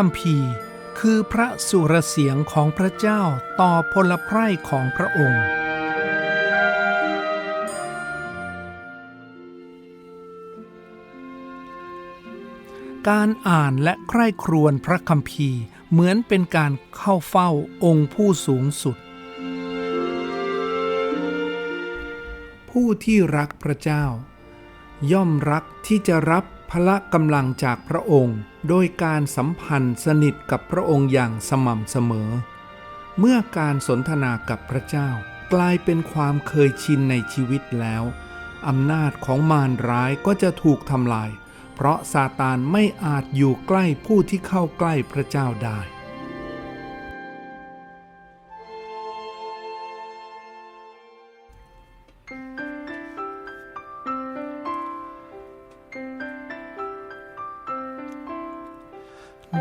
คัมภีร์ คือพระสุรเสียงของพระเจ้าต่อพลไพร่ของพระองค์ การอ่านและใคร่ครวญพระคัมภีร์เหมือนเป็นการเข้าเฝ้าองค์ผู้สูงสุด ผู้ที่รักพระเจ้า ย่อมรักที่จะรับ พละกำลังจากพระองค์ โดยการสัมพันธ์สนิทกับพระองค์อย่างสม่ำเสมอ เมื่อการสนทนากับพระเจ้ากลายเป็นความเคยชินในชีวิตแล้วอำนาจของมารร้ายก็จะถูกทำลาย เพราะซาตานไม่อาจอยู่ใกล้ผู้ที่เข้าใกล้พระเจ้าได้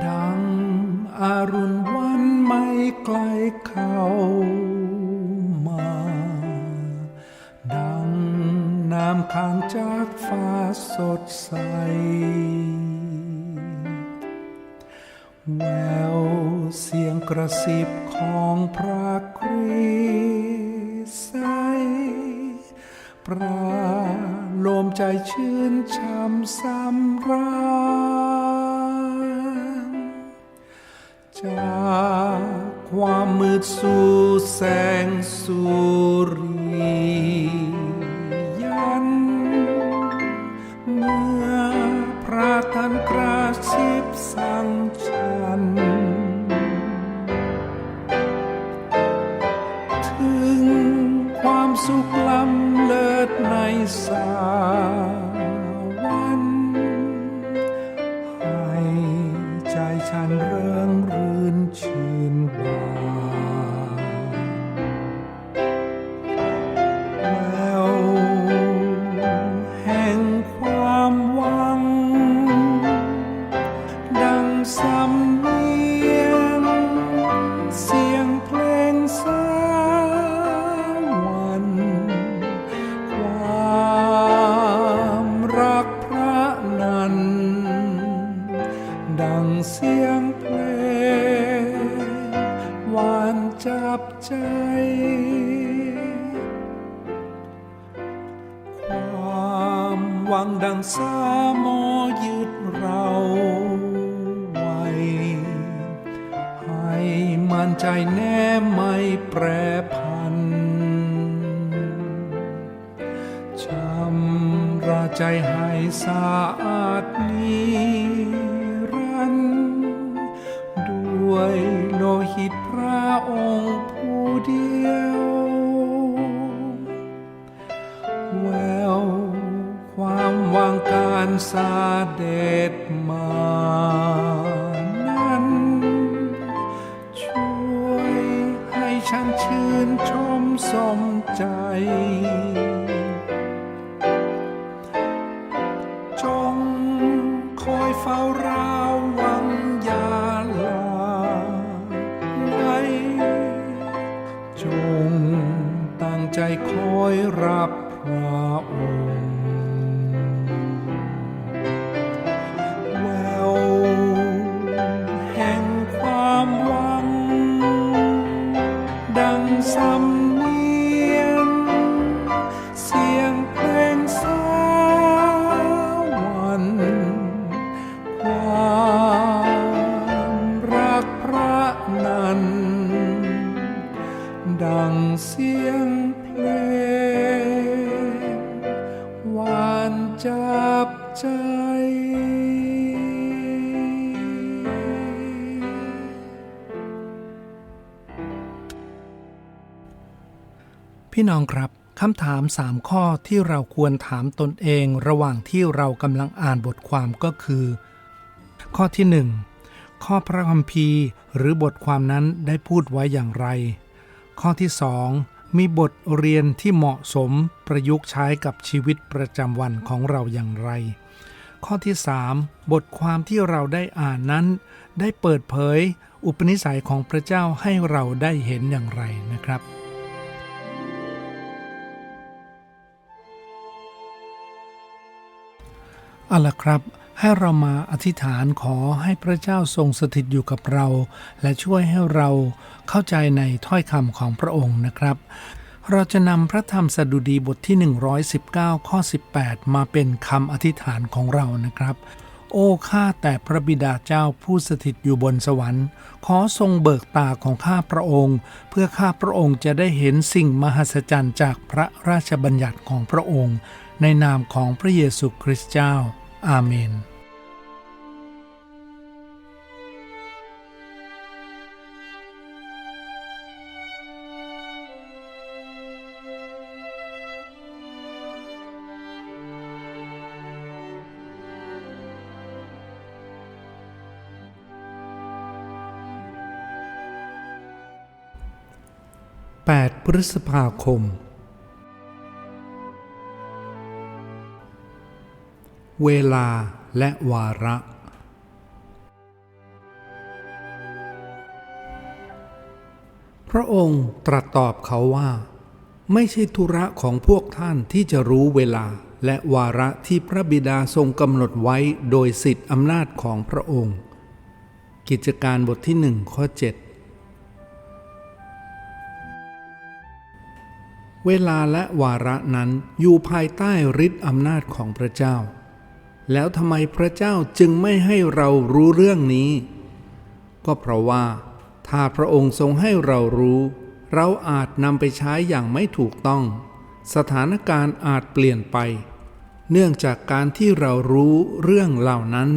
ดังอรุณวันไม่ไกลเข้ามา ดังน้ำค้างจากฟ้าสดใส แววเสียงกระซิบของพระคริสต์ใสประโลมใจชื่นช่ำสำราญ จากความมืดสู่แสงสุริยัน เมื่อพระท่านกระซิบสั่งฉัน ถึงความสุขล้ำเลิศในสว สามอยึดเราไว้ ให้มันใจแน่ไม่แปรพันชำระใจให้สะอาดนี้ ฉันชื่นชมสมใจ จงคอยเฝ้าราววังยาลาไหลจงตั้งใจคอยรับ พี่น้องครับคำถามสามข้อที่เราควรถามตนเองระหว่างที่เรากำลังอ่านบทความก็คือ ข้อที่หนึ่งข้อพระคัมภีร์หรือบทความนั้นได้พูดไว้อย่างไร ข้อที่สองมีบทเรียนที่เหมาะสมประยุกต์ใช้กับชีวิตประจำวันของเราอย่างไร ข้อที่สามบทความที่เราได้อ่านนั้น ได้เปิดเผย อุปนิสัยของพระเจ้าให้เราได้เห็นอย่างไรนะครับ เอาละครับ ให้เรามาอธิษฐานขอให้พระเจ้าทรงสถิตอยู่กับเรา และช่วยให้เราเข้าใจในถ้อยคำของพระองค์นะครับ เราจะนำพระธรรมสดุดีบทที่ 119 ข้อ 18 มาเป็นคำอธิษฐานของเรานะครับ โอ้ข้าแต่พระบิดาเจ้าผู้สถิตอยู่บนสวรรค์ ขอทรงเบิกตาของข้าพระองค์ เพื่อข้าพระองค์จะได้เห็นสิ่งมหัศจรรย์จากพระราชบัญญัติของพระองค์ ในนามของพระเยซูคริสต์เจ้า อาเมน8พฤษภาคม เวลาและวาระ พระองค์ตรัสตอบเขาว่า ไม่ใช่ธุระของพวกท่านที่จะรู้เวลาและวาระที่พระบิดาทรงกำหนดไว้โดยสิทธิอำนาจของพระองค์ กิจการบทที่หนึ่งข้อ 7 เวลาและวาระนั้นอยู่ภายใต้ฤทธิ์อำนาจของพระเจ้า แล้วทำไมพระเจ้าจึงไม่ให้เรารู้เรื่องนี้ ก็เพราะว่า ถ้าพระองค์ทรงให้เรารู้ เราอาจนำไปใช้อย่างไม่ถูกต้อง สถานการณ์อาจเปลี่ยนไป เนื่องจากการที่เรารู้เรื่องเหล่านั้น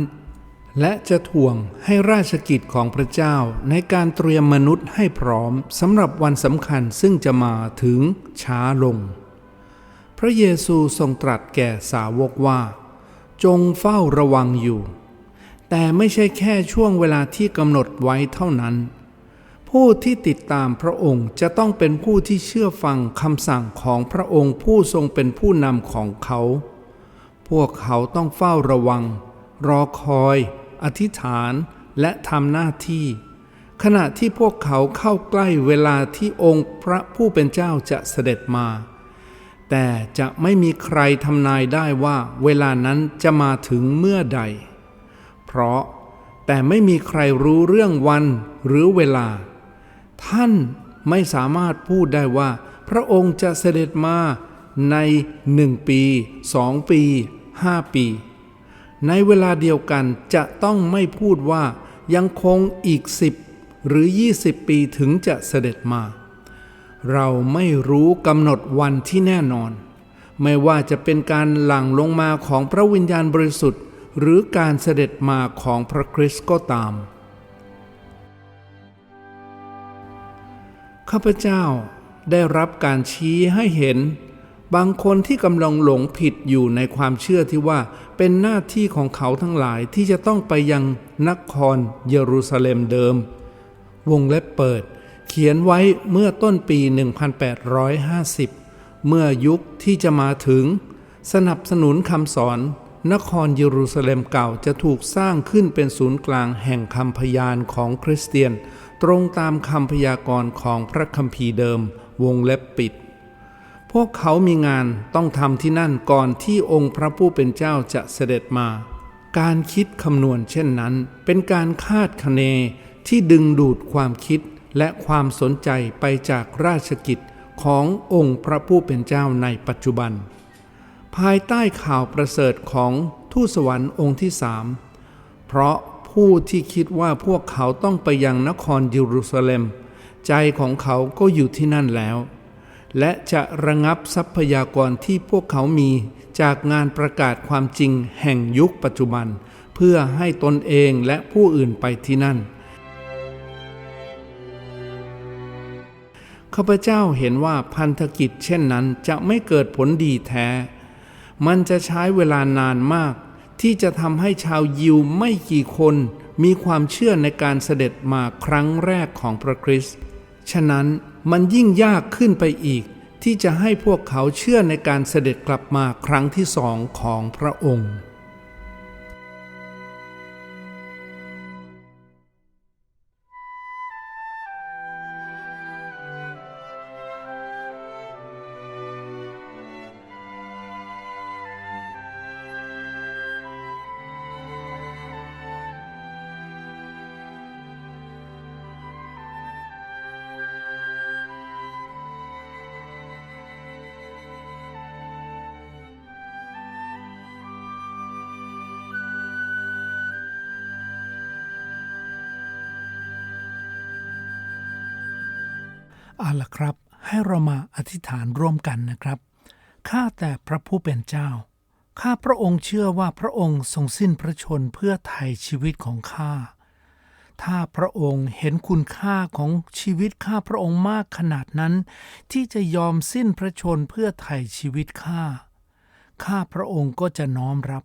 และจะถ่วงให้ราชกิจของพระเจ้าในการเตรียมมนุษย์ให้พร้อมสำหรับวันสำคัญซึ่งจะมาถึงช้าลง พระเยซูทรงตรัสแก่สาวกว่า จงเฝ้าระวังอยู่ แต่ไม่ใช่แค่ช่วงเวลาที่กำหนดไว้เท่านั้น ผู้ที่ติดตามพระองค์จะต้องเป็นผู้ที่เชื่อฟังคำสั่งของพระองค์ผู้ทรงเป็นผู้นำของเขา พวกเขาต้องเฝ้าระวัง รอคอย อธิษฐานและทำหน้าที่ ขณะที่พวกเขาเข้าใกล้เวลาที่องค์พระผู้เป็นเจ้าจะเสด็จมา แต่จะไม่มีใครทำนายได้ว่าเวลานั้นจะมาถึงเมื่อใด เพราะแต่ไม่มีใครรู้เรื่องวันหรือเวลา ท่านไม่สามารถพูดได้ว่า พระองค์จะเสด็จมาในหนึ่งปีสองปีห้าปี ในเวลาเดียวกันจะต้องไม่พูดว่ายังคงอีกสิบหรือ 20 ปีถึงจะเสด็จมา เราไม่รู้กำหนดวันที่แน่นอน ไม่ว่าจะเป็นการหลั่งลงมาของพระวิญญาณบริสุทธิ์ หรือการเสด็จมาของพระคริสต์ก็ตาม ข้าพเจ้าได้รับการชี้ให้เห็น บางคนที่กำลังหลงผิดอยู่ในความเชื่อที่ว่าเป็นหน้าที่ของเขาทั้งหลายที่จะต้องไปยังนครเยรูซาเล็มเดิม วงเล็บเปิด เขียนไว้เมื่อต้นปี 1850 เมื่อยุคที่จะมาถึง สนับสนุนคำสอน นครเยรูซาเล็มเก่าจะถูกสร้างขึ้นเป็นศูนย์กลางแห่งคำพยานของคริสเตียน ตรงตามคำพยากรณ์ของพระคัมภีร์เดิม วงเล็บปิด พวกเขามีงานต้องทำที่นั่นก่อนที่องค์พระผู้เป็นเจ้าจะเสด็จมา การคิดคำนวณเช่นนั้น เป็นการคาดคะเนที่ดึงดูดความคิด และความสนใจไปจากราชกิจขององค์พระผู้เป็นเจ้าในปัจจุบัน ภายใต้ข่าวประเสริฐของทูตสวรรค์องค์ที่สามเพราะผู้ที่คิดว่าพวกเขาต้องไปยังนครเยรูซาเล็ม ใจของเขาก็อยู่ที่นั่นแล้ว และจะระงับทรัพยากรที่พวกเขามีจากงานประกาศความจริงแห่งยุคปัจจุบัน เพื่อให้ตนเองและผู้อื่นไปที่นั่น ข้าพเจ้าเห็นว่าพันธกิจเช่นนั้นจะไม่เกิดผลดีแท้ มันจะใช้เวลานานมาก ที่จะทำให้ชาวยิวไม่กี่คนมีความเชื่อในการเสด็จมาครั้งแรกของพระคริสต์ ฉะนั้นมันยิ่งยากขึ้นไปอีก ที่จะให้พวกเขาเชื่อในการเสด็จกลับมาครั้งที่สองของพระองค์ เอาละครับ ให้เรามาอธิษฐานร่วมกันนะครับ ข้าแต่พระผู้เป็นเจ้า ข้าพระองค์เชื่อว่าพระองค์ทรงสิ้นพระชนเพื่อไถ่ชีวิตของข้า ถ้าพระองค์เห็นคุณค่าของชีวิตข้าพระองค์มากขนาดนั้น ที่จะยอมสิ้นพระชนเพื่อไถ่ชีวิตข้า ข้าพระองค์ก็จะน้อมรับ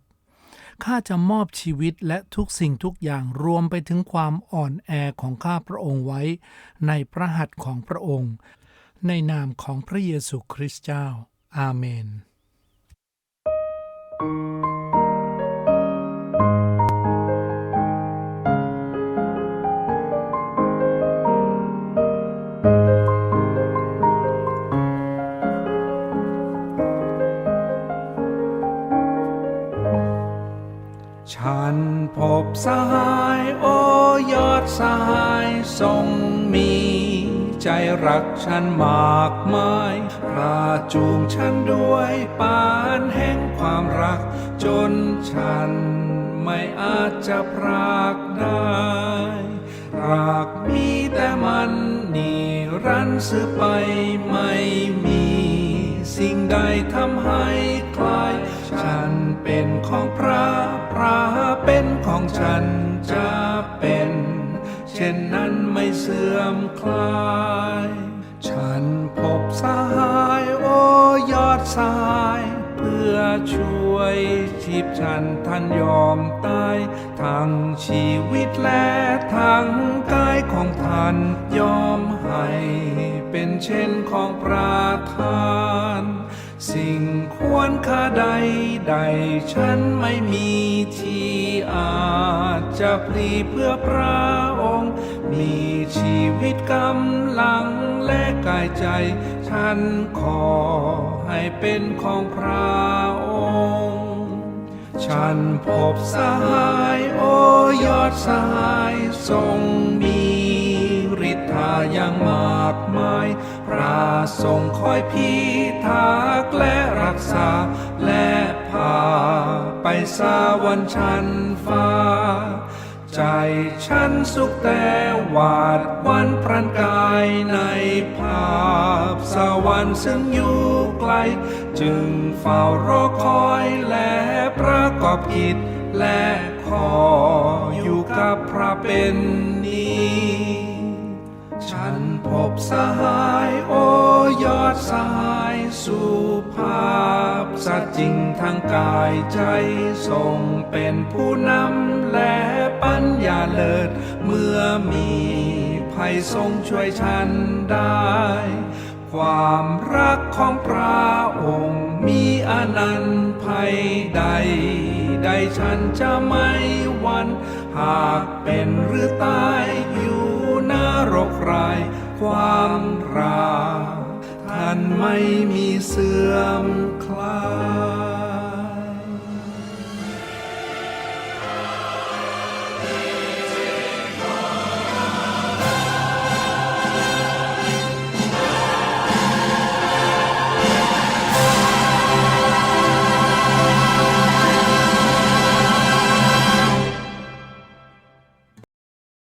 ข้าจะมอบชีวิตและทุกสิ่งทุกอย่างรวมไปถึงความอ่อนแอของข้าพระองค์ไว้ ในพระหัตถ์ของพระองค์ ในนามของพระเยซูคริสต์เจ้า อาเมนฉัน พบสหายโอยอดสหายทรงมี ใจรักฉันมากมายระจูงฉันด้วยปานแห่งความรัก จนฉันไม่อาจจะพรากได้รักมีแต่มันนิรันดร์สืบไปไม่มี สิ่งใดทำให้คลาย ฉันเป็นของ ฉันจะเป็น เช่นนั้นไม่เสื่อมคลาย ฉันพบสหายโอยอดสหาย เพื่อช่วยชีพฉันท่านยอมตายทั้งชีวิตและทั้งกายของท่านยอมให้ เป็นเช่นของประทาน สิ่งควรค่าใดใดฉันไม่มีที่อาจจะพลีเพื่อพระองค์ มีชีวิตกำลังและกายใจ ฉันขอให้เป็นของพระองค์ ฉันพบสหายโอยอดสหายทรงมีฤทธาอย่างมากมาย พระทรงคอยพิทักษ์และรักษา และพาไปสวรรค์ชั้นฟ้า ใจฉันสุขแต่หวาดวันพรันกายในภาพสวรรค์ซึ่งอยู่ไกล จึงเฝ้ารอคอยและประกอบกิจและขออยู่กับพระเป็น ฉันพบสหายโอยอดสหายสุภาพ สัจจริงทางกายใจทรงเป็นผู้นำและปัญญาเลิศ เมื่อมีภัยทรงช่วยฉันได้ ความรักของพระองค์มีอนันต์ภัยใด ใดฉันจะไม่หวัน หากเป็นหรือตายายความรักท่านไม่มีเสื่อมค